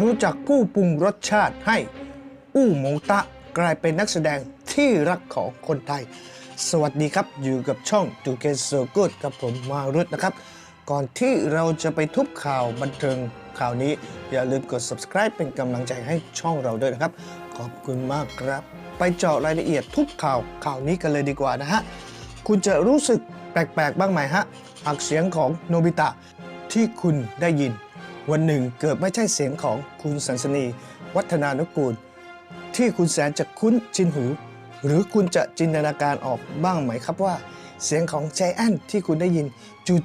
รู้จักผู้ปรุงรสชาติให้ อู้หมงตะกลายเป็นนักแสดงที่รักของคนไทย สวัสดีครับอยู่กับช่องตูเกสโกดกับผมมารุตนะครับ ก่อนที่เราจะไปทุบข่าวบันเทิงข่าวนี้ อย่าลืมกด subscribe เป็นกำลังใจให้ช่องเราด้วยนะครับ ขอบคุณมากครับ ไปเจาะรายละเอียดทุกข่าวข่าวนี้กันเลยดีกว่านะฮะคุณจะรู้สึกแปลกๆ บ้างไหมฮะอักเสียงของโนบิตะที่คุณได้ยิน วันหนึ่งเกิดไม่ใช่เสียงของคุณสันสนี วัฒนานุกูล ที่คุณแสนจะคุ้นชินหู หรือคุณจะจินตนาการออกบ้างไหมครับว่า เสียงของใจแอนที่คุณได้ยิน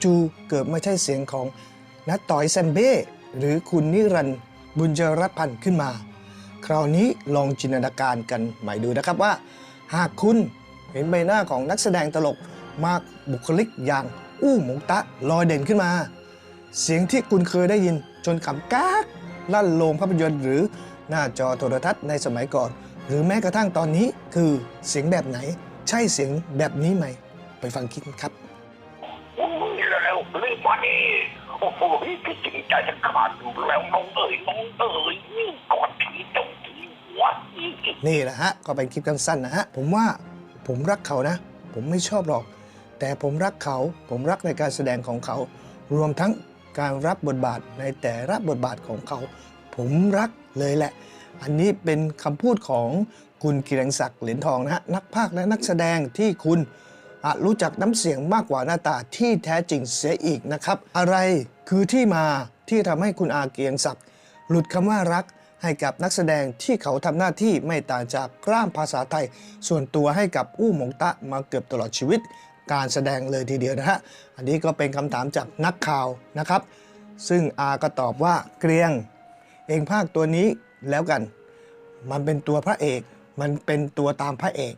จูๆเกิดไม่ใช่เสียงของนัตต่อยแซมเบ้หรือคุณนิรันบุญเจรัตพันธ์ขึ้นมา คราวนี้ลองจินตนาการกันใหม่ดูนะครับว่า หากคุณเห็นใบหน้าของนักแสดงตลกมากบุคลิกอย่างอู้หมงตะลอยเด่นขึ้นมา เสียงที่คุณเคยได้ยินจนขำก้ากลั่นโรงภาพยนตร์หรือหน้าจอโทรทัศน์ในสมัยก่อน หรือแม้กระทั่งตอนนี้คือเสียงแบบไหน ใช่เสียงแบบนี้ไหม ไปฟังคลิปกันครับโอ้ยเร็วๆรีบมาดิโอ้โหคิดถึงใจจะขาดอยู่แล้วน้องเอ๋ยน้องเอ๋ยนี่กอดทีเจ้าทีหัวนี่นี่แหละฮะ ก็เป็นคลิปสั้นๆนะฮะ ผมว่าผมรักเขานะ ผมไม่ชอบหรอก แต่ผมรักเขา ผมรักในการแสดงของเขา รวมทั้ง การรับบทบาทในแต่ละบทบาทของเขา ผมรักเลยแหละ อันนี้เป็นคำพูดของคุณกิรังศักดิ์เหรียญทองนะฮะนักพากย์และนักแสดงที่คุณรู้จักน้ำเสียงมากกว่าหน้าตาที่แท้จริงเสียอีกนะครับ อะไรคือที่มาที่ทำให้คุณอาเกียงศักดิ์หลุดคำว่ารักให้กับนักแสดงที่เขาทำหน้าที่ไม่ต่างจากกล้ามภาษาไทย ส่วนตัวให้กับอู้หมงตะมาเกือบตลอดชีวิต การแสดงเลยทีเดียวนะฮะ อันนี้ก็เป็นคำถามจากนักข่าวนะครับ ซึ่งอาก็ตอบว่าเกรียง เองภาคตัวนี้แล้วกัน มันเป็นตัวพระเอก มันเป็นตัวตามพระเอก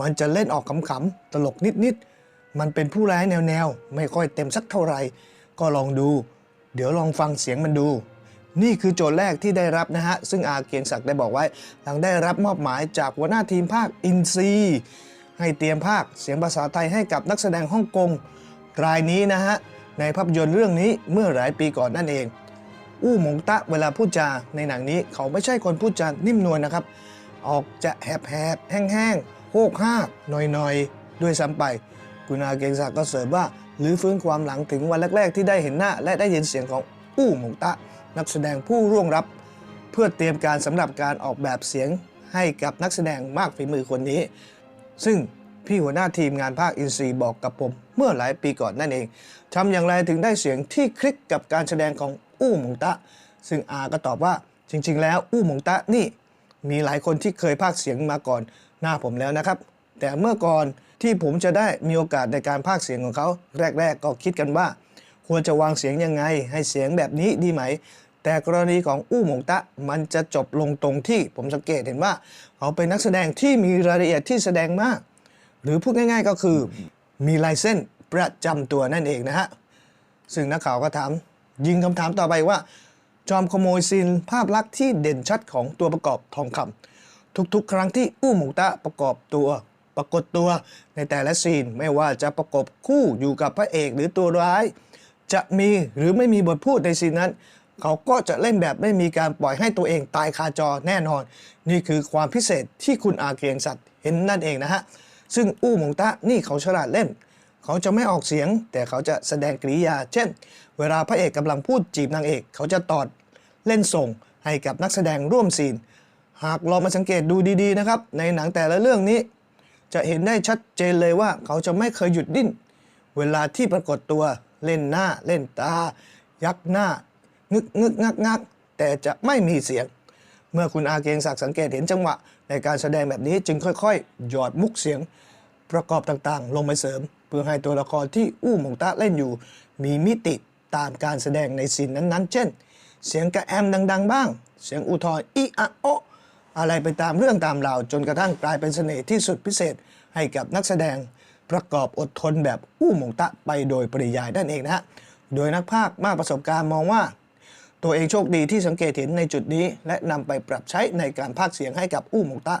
มันจะเล่นออกขำๆตลกนิดๆ มันเป็นผู้ร้ายแนวๆ ไม่ค่อยเต็มสักเท่าไหร่ก็ลองดู เดี๋ยวลองฟังเสียงมันดูนี่คือโจทย์แรกที่ได้รับนะฮะ ซึ่งอาเกียงศักดิ์ได้บอกไว้ หลังได้รับมอบหมายจากหัวหน้าทีมภาคอินซี ให้เตรียมภาคเสียงภาษาไทยให้กับนักแสดงฮ่องกงรายนี้นะฮะ ในภาพยนตร์เรื่องนี้เมื่อหลายปีก่อนนั่นเอง อู้หมงตะเวลาพูดจาในหนังนี้เขาไม่ใช่คนพูดจานิ่มนวลนะครับ ออกจะแหบๆแห้งๆโฮกห้ากหน่อยๆ ด้วยซ้ำไป คุณอาเกงศักก็เสริมว่าหรือฟื้นความหลังถึงวันแรก ๆ ที่ได้เห็นหน้า และได้ยินเสียงของอู้หมงตะ นักแสดงผู้ร่วงรับ เพื่อเตรียมการสำหรับการออกแบบเสียงให้กับนักแสดงมากฝีมือคนนี้ ซึ่งพี่หัวหน้าทีมงานภาคอินซีย์บอกกับผมเมื่อหลายปีก่อนนั่นเองทำอย่างไรถึงได้เสียงที่คลิกกับการแสดงของอู้หมงตะ ซึ่งอาก็ตอบว่าจริง ๆ แล้วอู้หมงตะนี่ มีหลายคนที่เคยพากเสียงมาก่อนหน้าผมแล้วนะครับ แต่เมื่อก่อนที่ผมจะได้มีโอกาสในการพากเสียงของเขา แรก ๆ ก็คิดกันว่า ควรจะวางเสียงยังไง ให้เสียงแบบนี้ดีไหม แต่กรณีของอู้หมงตะมันจะจบลงตรงที่ผมสังเกตเห็นว่า เขาเป็นนักแสดงที่มีรายละเอียดที่แสดงมาก หรือพูดง่ายๆก็คือมีลายเส้นประจำตัวนั่นเองนะฮะ ซึ่งนักข่าวก็ถามยิงคำถามต่อไปว่า จอมขโมยซีนภาพลักษณ์ที่เด่นชัดของตัวประกอบทองคำทุกๆ ครั้งที่อู้หมูตะประกอบตัวปรากฏตัวในแต่ละซีนไม่ว่าจะประกบคู่อยู่กับพระเอกหรือตัวร้าย จะมีหรือไม่มีบทพูดในซีนนั้น เขาก็จะเล่นแบบไม่มีการปล่อยให้ตัวเองตายคาจอแน่นอน นี่คือความพิเศษที่คุณอาเกียงศักดิ์เห็นนั่นเองนะฮะ ซึ่งอู้หมงตะนี่เขาฉลาดเล่น เขาจะไม่ออกเสียง แต่เขาจะแสดงกริยา เช่น เวลาพระเอกกำลังพูดจีบนางเอก เขาจะตอดเล่นส่งให้กับนักแสดงร่วมซีน หากลองมาสังเกตดูดีๆนะครับ ในหนังแต่ละเรื่องนี้ จะเห็นได้ชัดเจนเลยว่าเขาจะไม่เคยหยุดดิ้น เวลาที่ปรากฏตัวเล่นหน้าเล่นตา ยักหน้า งึกงึกงักงักแต่จะไม่มีเสียง เมื่อคุณอาเกงศักดิ์สังเกตเห็นจังหวะ ในการแสดงแบบนี้จึงค่อยๆ หยอดมุกเสียง ประกอบต่างๆ ลงไปเสริม เพื่อให้ตัวละครที่อู้หมงตะเล่นอยู่ มีมิติตามการแสดงในซีนนั้นๆ เช่น เสียงกระแอมดัง ๆ บ้าง เสียงอุทอยอีอะโออะไรไปตามเรื่องตามราวจนกระทั่งกลายเป็นเสน่ห์ที่สุดพิเศษให้กับนักแสดงประกอบอดทนแบบอู้หมงตะไปโดยปริยายนั่นเองนะฮะ โดยนักพากย์มากประสบการณ์มองว่า ตัวเองโชคดีที่สังเกตเห็นในจุดนี้ และนำไปปรับใช้ในการพากเสียงให้กับอู้หมงตะ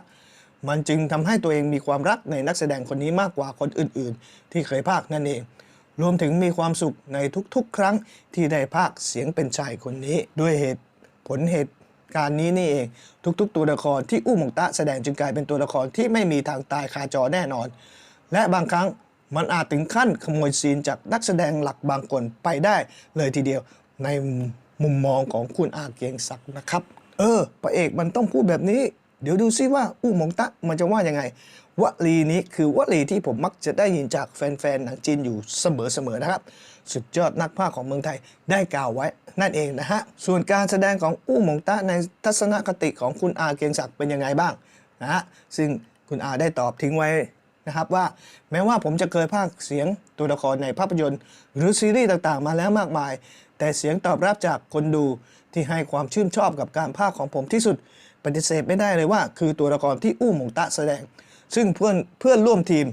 มันจึงทำให้ตัวเองมีความรักในนักแสดงคนนี้มากกว่าคนอื่น ๆ ที่เคยพากนั่นเอง รวมถึงมีความสุขในทุกๆ ครั้งที่ได้พากเสียงเป็นชายคนนี้ ด้วยเหตุผลเหตุการณ์นี้นี่เอง ทุก ๆ ตัวละครที่อู้หมงตะแสดงจึงกลายเป็นตัวละครที่ไม่มีทางตายคาจอแน่นอน และบางครั้งมันอาจถึงขั้นขโมยซีนจากนักแสดงหลักบางคนไปได้เลยทีเดียวใน มุมมองของคุณอาเกียงศักดิ์นะครับ เออพระเอกมันต้องพูดแบบนี้ เดี๋ยวดูซิว่าอู้หมงตะมันจะว่ายังไงวลีนี้คือวลีที่ผมมักจะได้ยินจากแฟนๆหนังจีนอยู่เสมอๆนะครับ สุดยอดนักพากย์ของเมืองไทยได้กล่าวไว้นั่นเองนะฮะ ส่วนการแสดงของอู้หมงตะในทัศนคติของคุณอาเกียงศักดิ์เป็นยังไงบ้างนะฮะซึ่งคุณอาได้ตอบทิ้งไว้ นะครับว่าแม้ว่าผมจะเคยพากเสียงตัวละครในภาพยนตร์ หรือซีรีส์ต่างๆ มาแล้วมากมาย แต่เสียงตอบรับจากคนดูที่ให้ความชื่นชอบกับการพากของผมที่สุด ปฏิเสธไม่ได้เลยว่า คือตัวละครที่อู้หมงตะแสดง ซึ่งเพื่อนเพื่อนร่วมทีม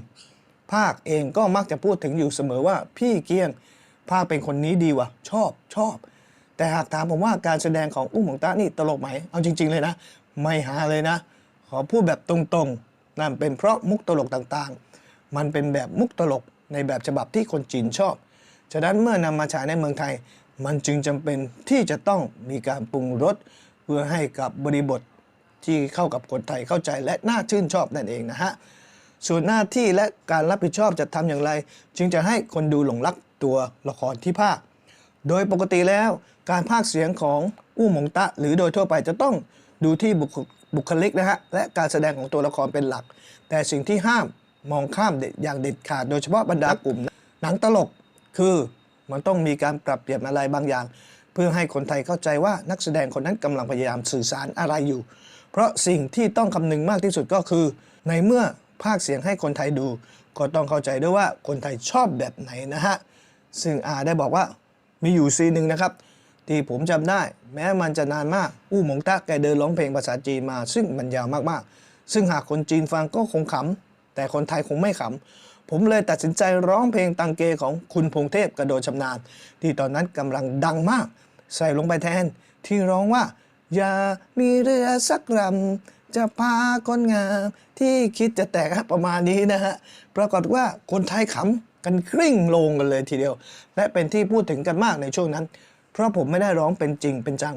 ภาคเองก็มักจะพูดถึงอยู่เสมอว่าพี่เกียงภาคเป็นคนนี้ดีวะชอบชอบ แต่หากถามผมว่าการแสดงของอุ้มหมงตะนี่ตลกไหมเอาจริง ๆ เลยนะ ไม่หาเลยนะ ขอพูดแบบตรงๆ นั่นเป็นเพราะมุกตลกต่างๆ มันเป็นแบบมุกตลกในแบบฉบับที่คนจีนชอบ ฉะนั้นเมื่อนำมาฉายในเมืองไทย มันจึงจำเป็นที่จะต้องมีการปรุงรสเพื่อให้กับบริบทที่เข้ากับคนไทยเข้าใจและน่าชื่นชอบนั่นเองนะฮะ ส่วนหน้าที่และการรับผิดชอบจะทำอย่างไร จึงจะให้คนดูหลงรักตัวละครที่ภาค โดยปกติแล้วการพากย์เสียงของอู้หมงตะ หรือโดยทั่วไปจะต้อง ดูที่บุคลิกนะฮะและการแสดงของตัวละครเป็นหลัก แต่สิ่งที่ห้ามมองข้ามเด็ดอย่างเด็ดขาด โดยเฉพาะบรรดากลุ่มหนังตลกคือมันต้องมีการปรับเปลี่ยนอะไรบางอย่าง เพื่อให้คนไทยเข้าใจว่านักแสดงคนนั้นกำลังพยายามสื่อสารอะไรอยู่ เพราะสิ่งที่ต้องคำนึงมากที่สุดก็คือ ในเมื่อภาคเสียงให้คนไทยดู ก็ต้องเข้าใจด้วยว่าคนไทยชอบแบบไหนนะฮะซึ่งอาได้บอกว่ามีอยู่ซีนหนึ่งนะครับ ที่ผมจำได้ แม้มันจะนานมาก อู้หมงตะแกเดินร้องเพลงภาษาจีนมา ซึ่งมันยาวมากๆ ซึ่งหากคนจีนฟังก็คงขำแต่คนไทยคงไม่ขำผมเลยตัดสินใจร้องเพลงตังเกของคุณพงเทพกระโดดชำนาญ ที่ตอนนั้นกำลังดังมาก ใส่ลงไปแทน ที่ร้องว่า อย่ามีเรือสักลำจะพาคนงาม ที่คิดจะแตกฮะประมาณนี้นะฮะปรากฏว่าคนไทยขำกันกริ้งลงกันเลยทีเดียว และเป็นที่พูดถึงกันมากในช่วงนั้น เพราะผมไม่ได้ร้องเป็นจริงเป็นจัง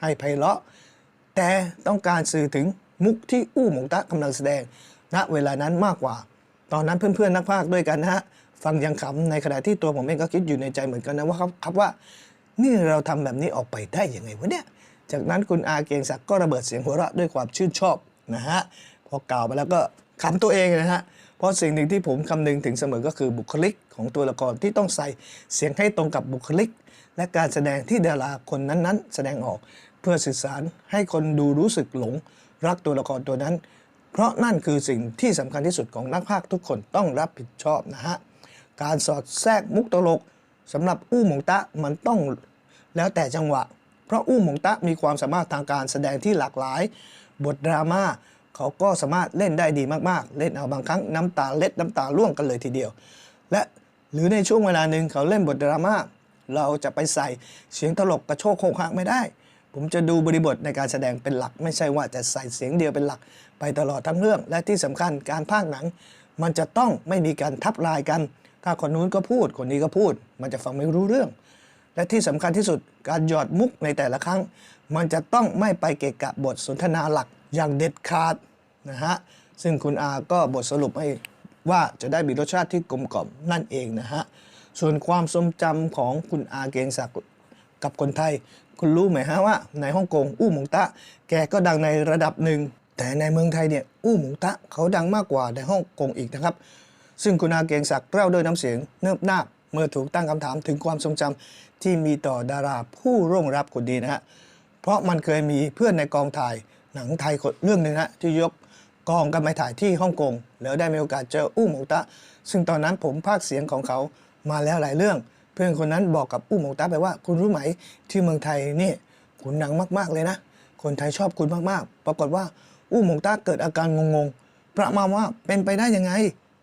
ให้ไพเราะ แต่ต้องการสื่อถึงมุกที่อู้หมงตะกำลังแสดง ณเวลานั้นมากกว่า ตอนนั้นเพื่อนๆนักพากย์ด้วยกันนะฮะฟังยังขำในขณะที่ตัวผมเองก็คิดอยู่ในใจเหมือนกันนะว่าครับครับว่า นี่เราทำแบบนี้ออกไปได้ยังไงวะเนี่ยจากนั้นคุณอาเกียงศักดิ์ก็ระเบิดเสียงหัวเราะด้วยความชื่นชอบนะฮะพอกล่าวไปแล้วก็ขำตัวเองนะฮะเพราะสิ่งหนึ่งที่ผมคำนึงถึงเสมอก็คือบุคลิกของตัวละครที่ต้องใส่เสียงให้ตรงกับบุคลิก และการแสดงที่ดาราคนนั้นๆ แสดงออกเพื่อสื่อสารให้คนดูรู้สึกหลง รักตัวละครตัวนั้น เพราะนั่นคือสิ่งที่สำคัญที่สุดของนักพากย์ทุกคนต้องรับผิดชอบนะฮะการสอดแทรกมุกตลกสำหรับอู้หมงตะมันต้องแล้วแต่จังหวะ เพราะอู้หมงตะมีความสามารถทางการแสดงที่หลากหลาย บทดราม่าเขาก็สามารถเล่นได้ดีมากๆ เล่นเอาบางครั้งน้ำตาเล็ดน้ำตาร่วงกันเลยทีเดียว และหรือในช่วงเวลาหนึ่งเขาเล่นบทดราม่า เราจะไปใส่เสียงตลกกระโชกโคกหักไม่ได้ ผมจะดูบริบทในการแสดงเป็นหลัก ไม่ใช่ว่าจะใส่เสียงเดียวเป็นหลัก ไปตลอดทั้งเรื่อง และที่สำคัญการพากหนัง มันจะต้องไม่มีการทับลายกัน ถ้าคนนู้นก็พูดคนนี้ก็พูด มันจะฟังไม่รู้เรื่อง และที่สำคัญที่สุดการหยอดมุกในแต่ละครั้ง มันจะต้องไม่ไปเกะกะบทสนทนาหลักอย่างเด็ดขาดนะฮะซึ่งคุณอาก็บทสรุปให้ว่าจะได้มีรสชาติที่กลมกล่อมนั่นเองนะฮะ ส่วนความทรงจำของคุณอาเกงศักดิ์กับคนไทย คุณรู้ไหมฮะว่าในฮ่องกงอู้หมงตะ แกก็ดังในระดับหนึ่ง แต่ในเมืองไทยเนี่ยอู้หมงตะเขาดังมากกว่าในฮ่องกงอีกนะครับ ซึ่งคุณอาเกงศักดิ์เล่าด้วยน้ำเสียงเนิบนาบเมื่อถูกตั้งคำถามถึงความทรงจำที่มีต่อดาราผู้ร่วงรับคนดีนะฮะเพราะมันเคยมีเพื่อนในกองถ่ายหนังไทยคนเรื่องหนึ่งฮะที่ยกกองกันไปถ่ายที่ฮ่องกงแล้วได้มีโอกาสเจออู้หมงตะ ซึ่งตอนนั้นผมพากเสียงของเขา มาแล้วหลายเรื่อง เพื่อนคนนั้นบอกกับอู้หมงตะไปว่า คุณรู้ไหมที่เมืองไทยนี่คุณดังมาก ๆเลยนะ คนไทยชอบคุณมากๆ ปรากฏว่าอู้หมงตะเกิดอาการงงๆประมาณว่าเป็นไปได้ยังไง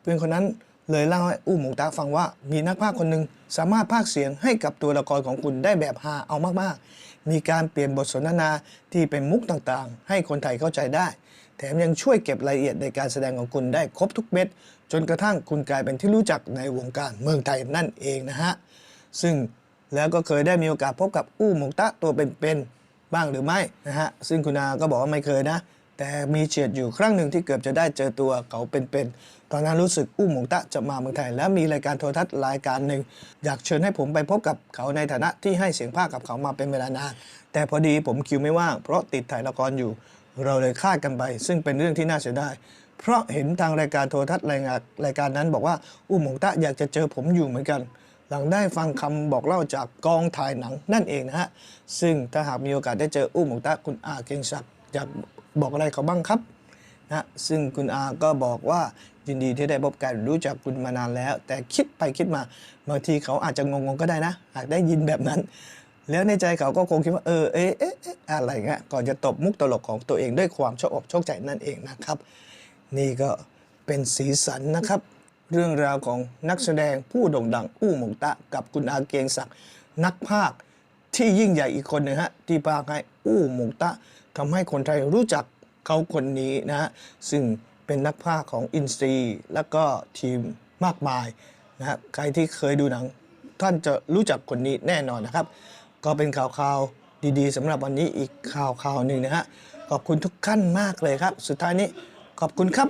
เพื่อนคนนั้นเลยเล่าให้อู้หมงตาฟังว่ามีนักพากย์คนหนึ่งสามารถพากเสียงให้กับตัวละครของคุณได้แบบฮาเอามากๆ มีการเปลี่ยนบทสนทนาที่เป็นมุกต่างๆ ให้คนไทยเข้าใจได้ แถมยังช่วยเก็บรายละเอียดในการแสดงของคุณได้ครบทุกเม็ด จนกระทั่งคุณกลายเป็นที่รู้จักในวงการเมืองไทยนั่นเองนะฮะ ซึ่งแล้วก็เคยได้มีโอกาสพบกับอู้หมงตะตัวเป็นๆบ้างหรือไม่นะฮะ ซึ่งคุณอาก็บอกว่าไม่เคยนะ แต่มีเฉียดอยู่ครั้งหนึ่งที่เกือบจะได้เจอตัวเขาเป็นๆ ตอนนั้นรู้สึกอู้หมงตะจะมาเมืองไทย แล้วมีรายการโทรทัศน์รายการหนึ่งอยากเชิญให้ผมไปพบกับเขาในฐานะที่ให้เสียงภาคกับเขามาเป็นเวลานาน แต่พอดีผมคิวไม่ว่างเพราะติดถ่ายละครอยู่ เราเลยคลาดกันไป ซึ่งเป็นเรื่องที่น่าเสียดายเพราะเห็นทางรายการโทรทัศน์รายงานรายการนั้นบอกว่าอู้มหมงตะอยากจะเจอผมอยู่เหมือนกัน หลังได้ฟังคำบอกเล่าจากกองถ่ายหนังนั่นเองนะฮะซึ่งถ้าหากมีโอกาสได้เจออู้มหมงตะคุณอาเกงศักดิ์อยากบอกอะไรเขาบ้างครับนะซึ่งคุณอาก็บอกว่ายินดีที่ได้พบกันรู้จักคุณมานานแล้ว แต่คิดไปคิดมาบางทีเขาอาจจะงงๆก็ได้นะหากได้ยินแบบนั้น แล้วในใจเขาก็คงคิดว่าเออเอ๊ะเอ๊ะเอ๊ะอะไรเงี้ยก่อนจะตบมุกตลกของตัวเองด้วยความชอบอกชอบใจนั่นเองนะครับ นี่ก็เป็นสีสันนะครับ เรื่องราวของนักแสดงผู้โด่งดังอู้หมงตะ กับคุณอาเกียงศักดิ์นักภาคที่ยิ่งใหญ่อีกคนหนึ่งฮะที่พาให้อู้หมงตะทำให้คนไทยรู้จักเขาคนนี้นะฮะซึ่งเป็นนักภาคของอินซีแล้วก็ทีมมากมายนะฮะใครที่เคยดูหนัง ท่านจะรู้จักคนนี้แน่นอนนะครับ ก็เป็นข่าวข่าวๆดีๆสำหรับวันนี้อีกข่าวข่าวหนึ่งนะฮะขอบคุณทุกท่านมากเลยครับ สุดท้ายนี้ขอบคุณครับ